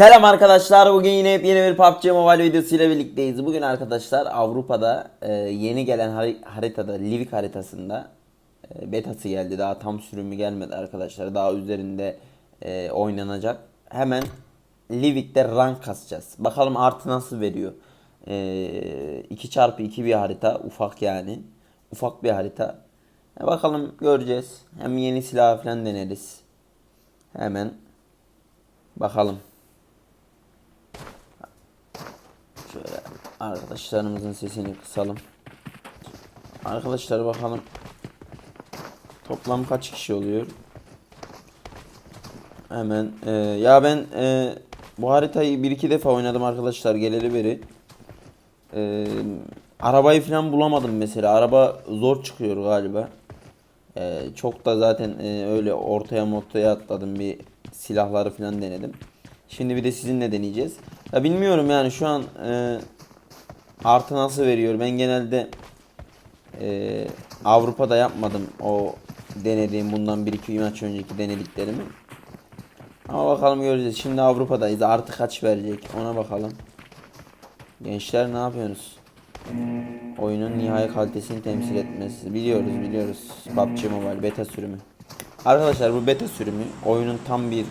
Selam arkadaşlar. Bugün yine hep yeni bir PUBG Mobile videosuyla birlikteyiz. Bugün arkadaşlar Avrupa'da e, yeni gelen hari- haritada, Livik haritasında e, betası geldi. Daha tam sürümü gelmedi arkadaşlar. Daha üzerinde e, oynanacak. Hemen Livik'te rank kasacağız. Bakalım artı nasıl veriyor. E, 2x2 bir harita. Ufak yani. Ufak bir harita. E, bakalım göreceğiz. Hem yeni silah falan deneriz. Hemen bakalım. Şöyle arkadaşlarımızın sesini kısalım. Arkadaşlar bakalım. Toplam kaç kişi oluyor? Hemen e, ya ben e, bu haritayı bir iki defa oynadım arkadaşlar geleli beri. E, arabayı falan bulamadım mesela. Araba zor çıkıyor galiba. E, çok da zaten e, öyle ortaya ortaya atladım bir silahları falan denedim. Şimdi bir de sizinle deneyeceğiz. Ya bilmiyorum yani şu an e, artı nasıl veriyor. Ben genelde e, Avrupa'da yapmadım o denediğim bundan 1-2 maç önceki denediklerimi. Ama bakalım göreceğiz. Şimdi Avrupa'dayız. Artı kaç verecek ona bakalım. Gençler ne yapıyorsunuz? Oyunun nihai kalitesini temsil etmesi. Biliyoruz biliyoruz. PUBG Mobile beta sürümü. Arkadaşlar bu beta sürümü oyunun tam bir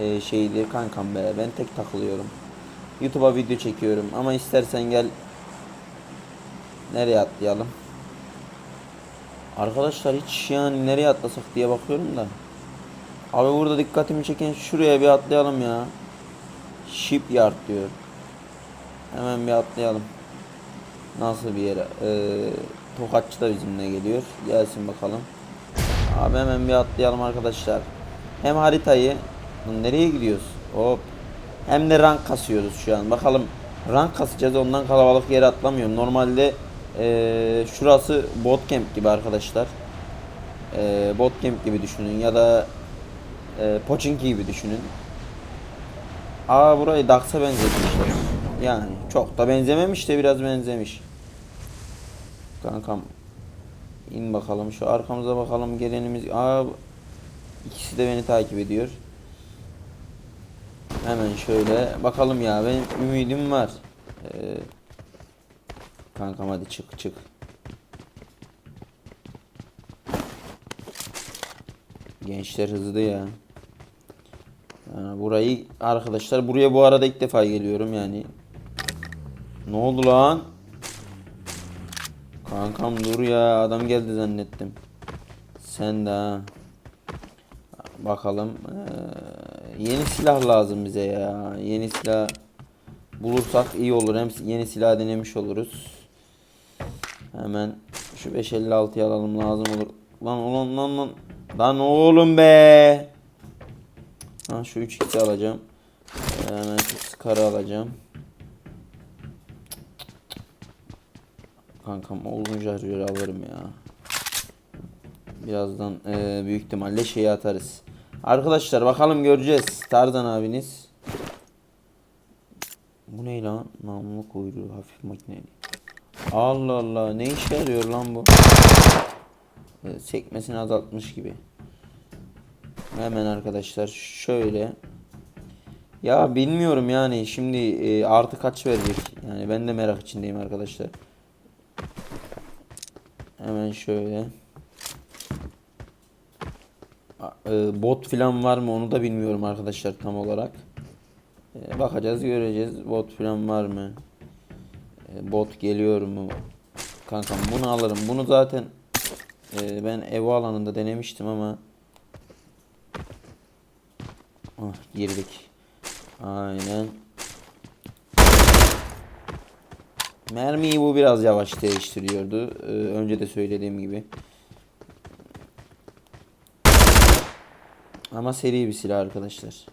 e, şeydir kankam be. Ben tek takılıyorum. YouTube'a video çekiyorum ama istersen gel nereye atlayalım? Arkadaşlar hiç yani nereye atlasak diye bakıyorum da. Abi burada dikkatimi çeken şuraya bir atlayalım ya. Shipyard diyor. Hemen bir atlayalım. Nasıl bir yere? Ee, Tokatçı da bizimle geliyor. Gelsin bakalım. Abi hemen bir atlayalım arkadaşlar. Hem haritayı nereye gidiyoruz? Hop. Hem de rank kasıyoruz şu an. Bakalım rank kasacağız ondan kalabalık yere atlamıyorum. Normalde ee, şurası botcamp gibi arkadaşlar. Ee, botcamp gibi düşünün ya da e, Pochinki gibi düşünün. Aa burayı Dax'a benzetmişler. Yani çok da benzememiş de biraz benzemiş. Kankam in bakalım şu arkamıza bakalım gelenimiz. Aa ikisi de beni takip ediyor. Hemen şöyle bakalım ya benim ümidim var. Ee, kankam hadi çık çık. Gençler hızlı ya. Yani burayı arkadaşlar buraya bu arada ilk defa geliyorum yani. Ne oldu lan? Kankam dur ya adam geldi zannettim. Sen de ha. Bakalım. Ee, yeni silah lazım bize ya. Yeni silah bulursak iyi olur. Hem yeni silah denemiş oluruz. Hemen şu 556'yı alalım lazım olur. Lan ulan lan lan. Lan oğlum be. Ha şu 3x'i alacağım. Ee, hemen şu skarı alacağım. Kankam olunca arıyor alırım ya. Birazdan e, büyük ihtimalle şeyi atarız. Arkadaşlar bakalım göreceğiz. Tarzan abiniz. Bu ne lan? Namlu kuyruğu hafif makineli. Allah Allah ne işe yarıyor lan bu? Sekmesini azaltmış gibi. Hemen arkadaşlar şöyle. Ya bilmiyorum yani şimdi e, artı kaç verecek? Yani ben de merak içindeyim arkadaşlar. Hemen şöyle. E, bot falan var mı onu da bilmiyorum arkadaşlar tam olarak. E, bakacağız göreceğiz. Bot falan var mı? E, bot geliyor mu? Kankam bunu alırım. Bunu zaten e, ben ev alanında denemiştim ama Ah girdik. Aynen. Mermiyi bu biraz yavaş değiştiriyordu. Ee, önce de söylediğim gibi. Ama seri bir silah arkadaşlar.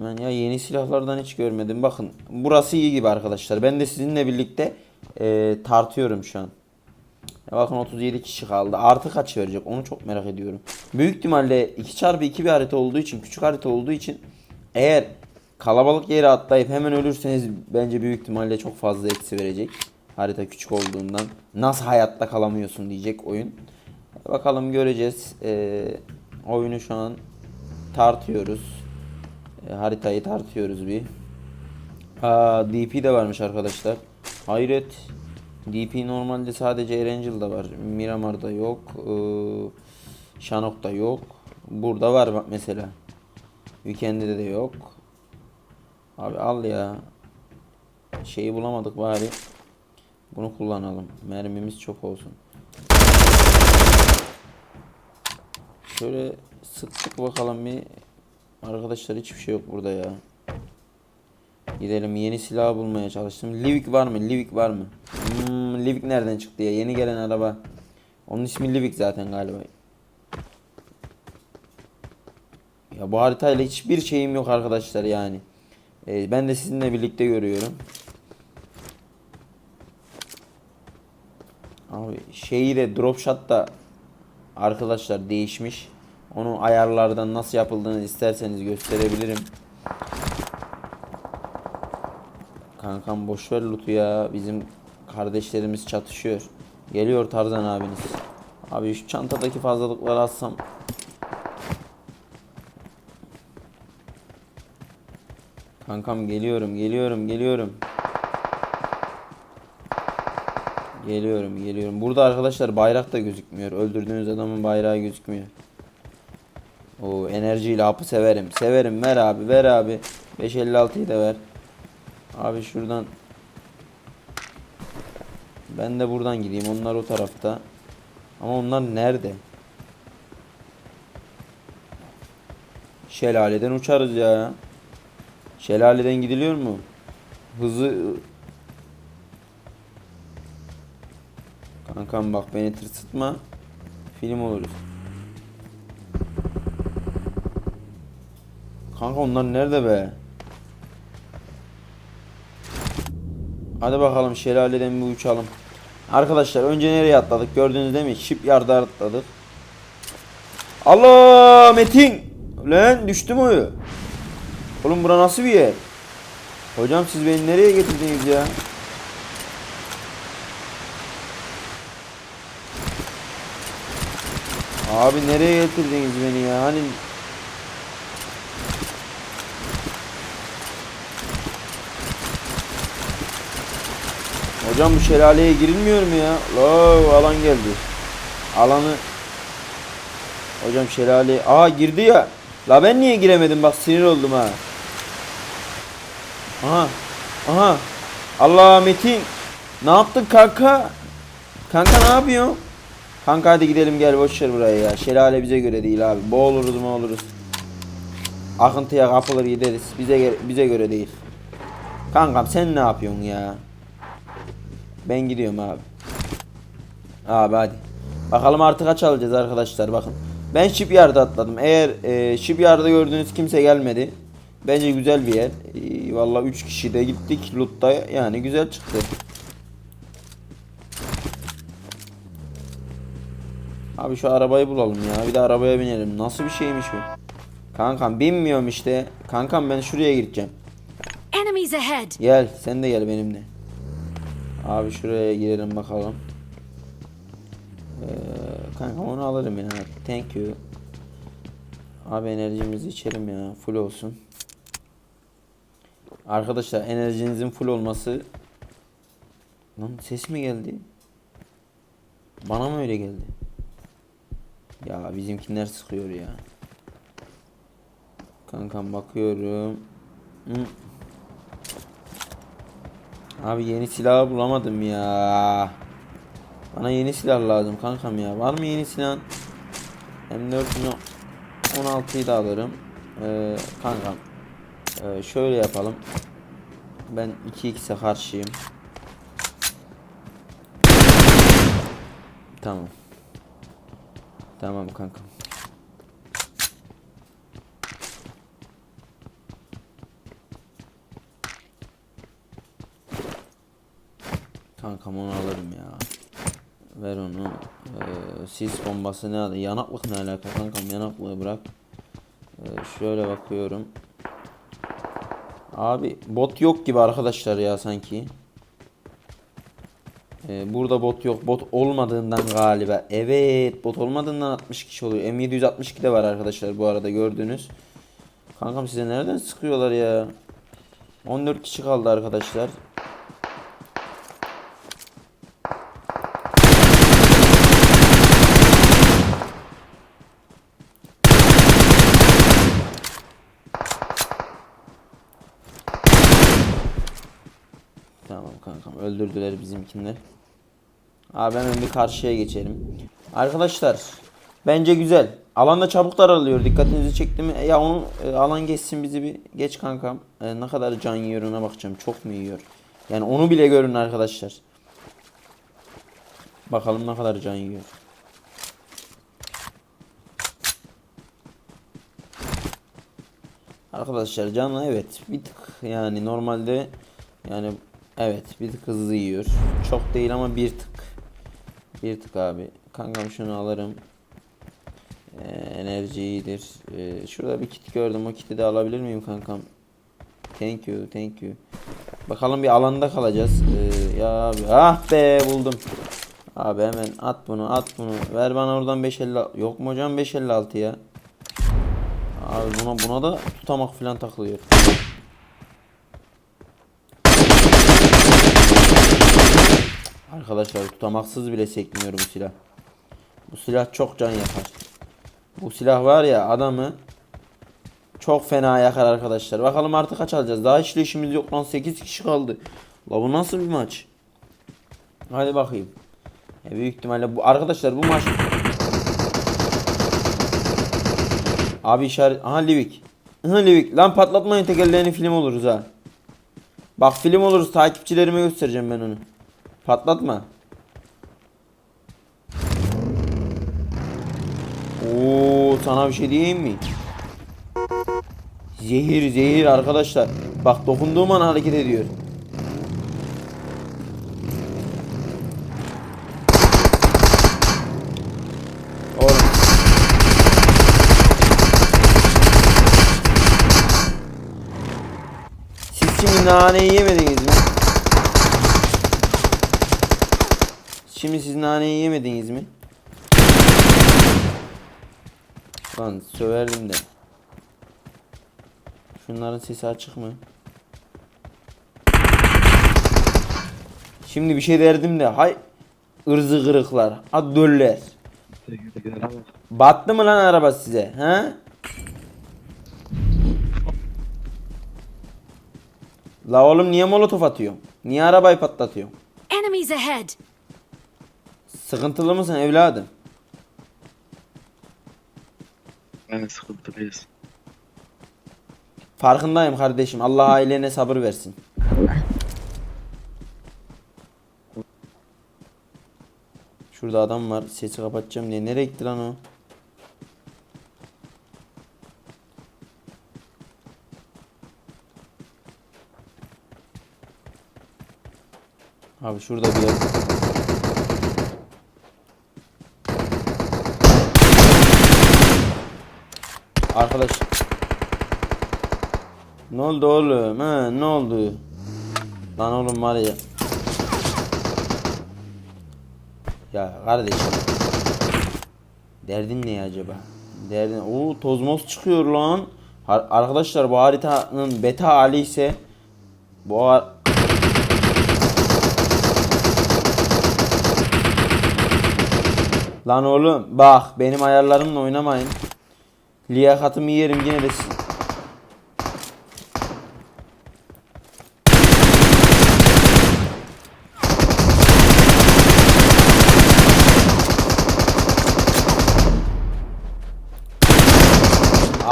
Hemen ya yeni silahlardan hiç görmedim. Bakın burası iyi gibi arkadaşlar. Ben de sizinle birlikte e, tartıyorum şu an. Ya bakın 37 kişi kaldı. Artı kaç verecek onu çok merak ediyorum. Büyük ihtimalle 2x2 bir harita olduğu için, küçük harita olduğu için eğer kalabalık yere atlayıp hemen ölürseniz bence büyük ihtimalle çok fazla eksi verecek. Harita küçük olduğundan. Nasıl hayatta kalamıyorsun diyecek oyun. Bakalım göreceğiz. Ee, oyunu şu an tartıyoruz. E, haritayı tartıyoruz bir. Aa DP de varmış arkadaşlar. Hayret. DP normalde sadece Erangel'da var. Miramar'da yok. Ee, Shanok'ta yok. Burada var bak mesela. Weekend'de de yok. Abi al ya. Şeyi bulamadık bari. Bunu kullanalım. Mermimiz çok olsun. Şöyle sıktık bakalım bir. Arkadaşlar hiçbir şey yok burada ya. Gidelim yeni silah bulmaya çalıştım. Livik var mı? Livik var mı? Hmm, Livik nereden çıktı ya? Yeni gelen araba. Onun ismi Livik zaten galiba. Ya bu haritayla hiçbir şeyim yok arkadaşlar yani. Ee, ben de sizinle birlikte görüyorum. Abi şeyi de drop shot da arkadaşlar değişmiş. Onu ayarlardan nasıl yapıldığını isterseniz gösterebilirim. Kankam boş ver loot'u ya. Bizim kardeşlerimiz çatışıyor. Geliyor Tarzan abiniz. Abi şu çantadaki fazlalıkları atsam. Kankam geliyorum, geliyorum, geliyorum. Geliyorum, geliyorum. Burada arkadaşlar bayrak da gözükmüyor. Öldürdüğünüz adamın bayrağı gözükmüyor. O enerjiyle hapı severim. Severim. Ver abi, ver abi. 556'yı da ver. Abi şuradan ben de buradan gideyim. Onlar o tarafta. Ama onlar nerede? Şelaleden uçarız ya. Şelaleden gidiliyor mu? Hızı Kankam bak beni tırsıtma. Film oluruz. Kanka onlar nerede be? Hadi bakalım şelaleden bir uçalım. Arkadaşlar önce nereye atladık gördünüz değil mi? Shipyard'a atladık. Allah Metin! Lan düştüm oyu. Oğlum bura nasıl bir yer? Hocam siz beni nereye getirdiniz ya? Abi nereye getirdiniz beni ya? Hani Hocam bu şelaleye girilmiyor mu ya? Lo alan geldi. Alanı Hocam şelale Aa girdi ya. La ben niye giremedim bak sinir oldum ha. Aha. Aha. Allah Metin. Ne yaptın kanka? Kanka ne yapıyorsun? Kanka hadi gidelim gel boş ver burayı ya. Şelale bize göre değil abi. Boğuluruz mu oluruz. Akıntıya kapılır gideriz. Bize bize göre değil. Kankam sen ne yapıyorsun ya? Ben gidiyorum abi. Abi hadi. Bakalım artık kaç alacağız arkadaşlar bakın. Ben Shipyard'a atladım. Eğer e, Shipyard'da gördüğünüz kimse gelmedi. Bence güzel bir yer. E, Valla 3 kişi de gittik. Loot'ta yani güzel çıktı. Abi şu arabayı bulalım ya. Bir de arabaya binelim. Nasıl bir şeymiş bu? Kankam binmiyorum işte. Kankam ben şuraya gideceğim. Gel sen de gel benimle. Abi şuraya girelim bakalım. Ee, kanka onu alırım ya. Thank you. Abi enerjimizi içelim ya. Full olsun. Arkadaşlar enerjinizin full olması Lan ses mi geldi? Bana mı öyle geldi? Ya bizimkiler sıkıyor ya. Kankam bakıyorum. Hı. Abi yeni silah bulamadım ya. Bana yeni silah lazım kankam ya. Var mı yeni silah? M4'ünü 16'yı da alırım. Ee, kankam. Ee, şöyle yapalım. Ben 2x'e karşıyım. Tamam. Tamam kankam. Kankam onu alırım ya. Ver onu. Ee, sis bombası ne adı? Yanaklık ne alaka kankam? Yanaklığı bırak. Ee, şöyle bakıyorum. Abi bot yok gibi arkadaşlar ya sanki. Ee, burada bot yok. Bot olmadığından galiba. Evet bot olmadığından 60 kişi oluyor. M762 de var arkadaşlar bu arada gördünüz. Kankam size nereden sıkıyorlar ya? 14 kişi kaldı arkadaşlar. Tamam kankam öldürdüler bizimkiler. Abi hemen bir karşıya geçelim. Arkadaşlar bence güzel. Alanda çabuk daralıyor. Dikkatinizi çekti mi? Ya onu e, alan geçsin bizi bir geç kankam. E, ne kadar can yiyor ona bakacağım. Çok mu yiyor? Yani onu bile görün arkadaşlar. Bakalım ne kadar can yiyor. Arkadaşlar canlı evet bir tık yani normalde yani evet bir tık hızlı yiyor. Çok değil ama bir tık. Bir tık abi. Kankam şunu alırım. Ee, enerji iyidir. Ee, şurada bir kit gördüm. O kiti de alabilir miyim kankam? Thank you, thank you. Bakalım bir alanda kalacağız. Ee, ya abi ah be buldum. Abi hemen at bunu, at bunu. Ver bana oradan 550. Yok mu hocam 556 ya? Abi buna buna da tutamak falan takılıyor. Arkadaşlar tutamaksız bile sekmiyor bu silah. Bu silah çok can yakar. Bu silah var ya adamı çok fena yakar arkadaşlar. Bakalım artık kaç alacağız. Daha hiç işimiz yok lan 8 kişi kaldı. La bu nasıl bir maç? Hadi bakayım. E büyük ihtimalle bu arkadaşlar bu maç Abi işaret aha Livik. Aha Livik. Lan patlatmayın tekerlerini film oluruz ha. Bak film oluruz takipçilerime göstereceğim ben onu. Patlatma. Oo sana bir şey diyeyim mi? Zehir zehir arkadaşlar. Bak dokunduğum an hareket ediyor. Oğlum. Siz şimdi naneyi yemediniz mi? Şimdi siz naneyi yemediniz mi? Lan söverdim de. Şunların sesi açık mı? Şimdi bir şey derdim de hay ırzı kırıklar, adöller. Battı mı lan araba size? He? La oğlum niye molotof atıyorsun? Niye arabayı patlatıyorsun? Enemies ahead! Sıkıntılı mısın evladım? Yani sıkıntılıyız. Farkındayım kardeşim. Allah ailene sabır versin. Şurada adam var. Sesi kapatacağım diye. Nereye gitti lan o? Abi şurada bir yer. Arkadaş. Ne oldu oğlum? Ha, ne oldu? Lan oğlum var ya. Ya kardeşim. Derdin ne acaba? Derdin. Oo tozmos çıkıyor lan. Arkadaşlar bu haritanın beta hali ise bu har- Lan oğlum bak benim ayarlarımla oynamayın. Liyakatımı yerim yine de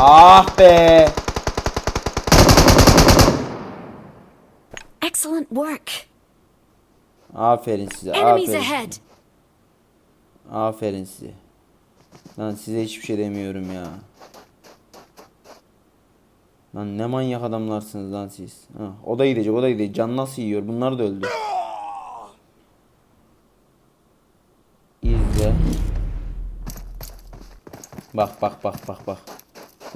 Ah be. Excellent work! Aferin size. Enemies Aferin. ahead! Aferin size. Lan size hiçbir şey demiyorum ya. Lan ne manyak adamlarsınız lan siz. Ha, o da gidecek o da gidecek. Can nasıl yiyor? Bunlar da öldü. İzle. Bak bak bak bak bak.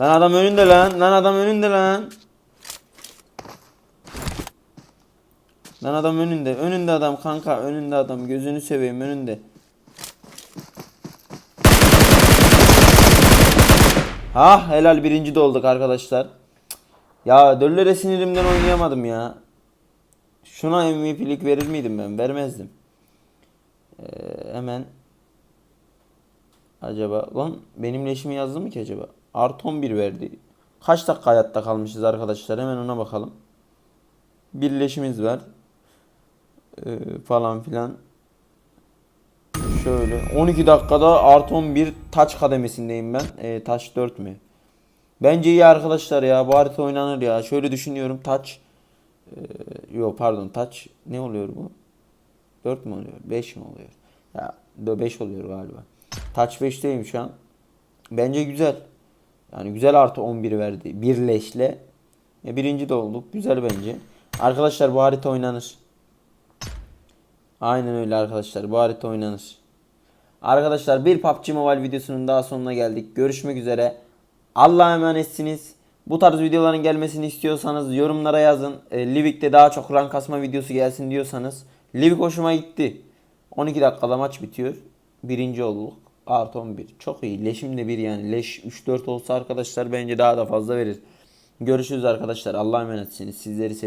Lan adam önünde lan. Lan adam önünde lan. Lan adam önünde. Önünde adam kanka. Önünde adam. Gözünü seveyim önünde. Ha helal birinci de olduk arkadaşlar. Ya Döllere sinirimden oynayamadım ya. Şuna MVP'lik verir miydim ben? Vermezdim. Ee, hemen acaba lan benim leşimi yazdı mı ki acaba? Artı 11 verdi. Kaç dakika hayatta kalmışız arkadaşlar? Hemen ona bakalım. Bir leşimiz var. Ee, falan filan. Şöyle 12 dakikada artı 11 taç kademesindeyim ben. Ee, taç 4 mü? Bence iyi arkadaşlar ya. Bu harita oynanır ya. Şöyle düşünüyorum. Taç ee, yok pardon taç ne oluyor bu? 4 mü oluyor? 5 mi oluyor? Ya 5 oluyor galiba. Taç 5'teyim şu an. Bence güzel. Yani güzel artı 11 verdi. Bir leşle. E, birinci de olduk. Güzel bence. Arkadaşlar bu harita oynanır. Aynen öyle arkadaşlar. Bu harita oynanır. Arkadaşlar bir PUBG Mobile videosunun daha sonuna geldik. Görüşmek üzere. Allah'a emanetsiniz. Bu tarz videoların gelmesini istiyorsanız yorumlara yazın. E, Livik'te daha çok rank kasma videosu gelsin diyorsanız. Livik hoşuma gitti. 12 dakikada maç bitiyor. Birinci olduk. Artı 11. Çok iyi. Leşim de bir yani. Leş 3-4 olsa arkadaşlar bence daha da fazla verir. Görüşürüz arkadaşlar. Allah'a emanetsiniz. Sizleri seviyorum.